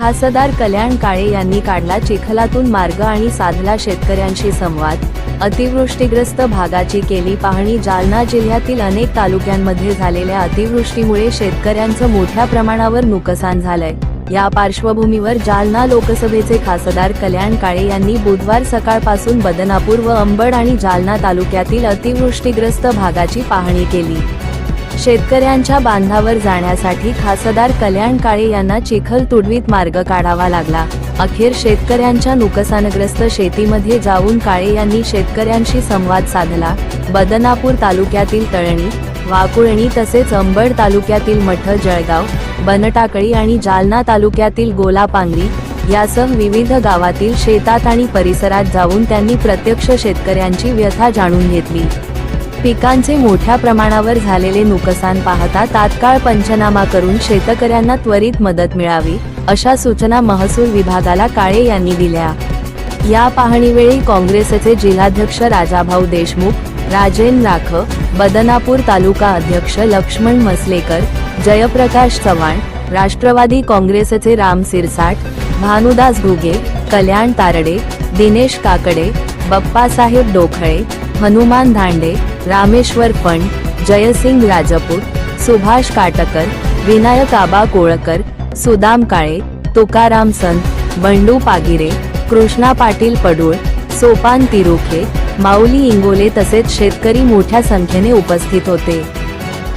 खासदार कल्याण काळे यांनी काढला चिखलातून मार्ग आणि साधला शेतकऱ्यांशी संवाद. अतिवृष्टीग्रस्त भागाची केली पाहणी जालना जिल्ह्यातील अनेक तालुक्यांमध्ये झालेल्या अतिवृष्टीमुळे शेतकऱ्यांचं मोठ्या प्रमाणावर नुकसान झालंय. या पार्श्वभूमीवर जालना लोकसभेचे खासदार कल्याण काळे यांनी बुधवार सकाळपासून बदनापूर व अंबड आणि जालना तालुक्यातील अतिवृष्टीग्रस्त भागाची पाहणी केली. शेतकऱ्यांच्या बांधावर जाण्यासाठी खासदार कल्याण काळे यांना चिखल तुडवीत मार्ग काढावा लागला. अखेर शेतकऱ्यांच्या नुकसानग्रस्त शेतीमध्ये जाऊन काळे यांनी शेतकऱ्यांशी संवाद साधला. बदनापूर तालुक्यातील तळणी वाकुळणी तसेच अंबड तालुक्यातील मठ जळगाव बनटाकळी आणि जालना तालुक्यातील गोलापांगरी यासह विविध गावातील शेतात आणि परिसरात जाऊन त्यांनी प्रत्यक्ष शेतकऱ्यांची व्यथा जाणून घेतली. पिकांचे मोठ्या प्रमाणावर झालेले नुकसान पाहता तात्काळ पंचनामा करून शेतकऱ्यांना त्वरित मदत मिळावी अशा सूचना महसूल विभागाला काळे यांनी दिल्या. या पाहणीवेळी काँग्रेसचे जिल्हाध्यक्ष राजाभाऊ देशमुख राजेन राख बदनापूर तालुका अध्यक्ष लक्ष्मण मसलेकर जयप्रकाश चव्हाण राष्ट्रवादी काँग्रेसचे राम सिरसाट भानुदास घुगे कल्याण तारडे दिनेश काकडे बप्पासाहेब डोखळे हनुमान धांडे रामेश्वर फंड जयसिंग राजपूत सुभाष काटकर विनायक आबा कोळकर सुदाम काळे तुकाराम संत बंडू पागिरे कृष्णा पाटील पडूळ सोपान तिरुखे माऊली इंगोले तसेच शेतकरी मोठ्या संख्येने उपस्थित होते.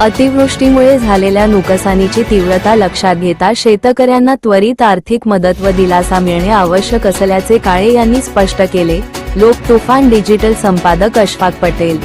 अतिवृष्टीमुळे झालेल्या नुकसानीची तीव्रता लक्षात घेता शेतकऱ्यांना त्वरित आर्थिक मदत व दिलासा मिळणे आवश्यक असल्याचे काळे यांनी स्पष्ट केले. लोक तुफान डिजिटल संपादक अशफाक पटेल.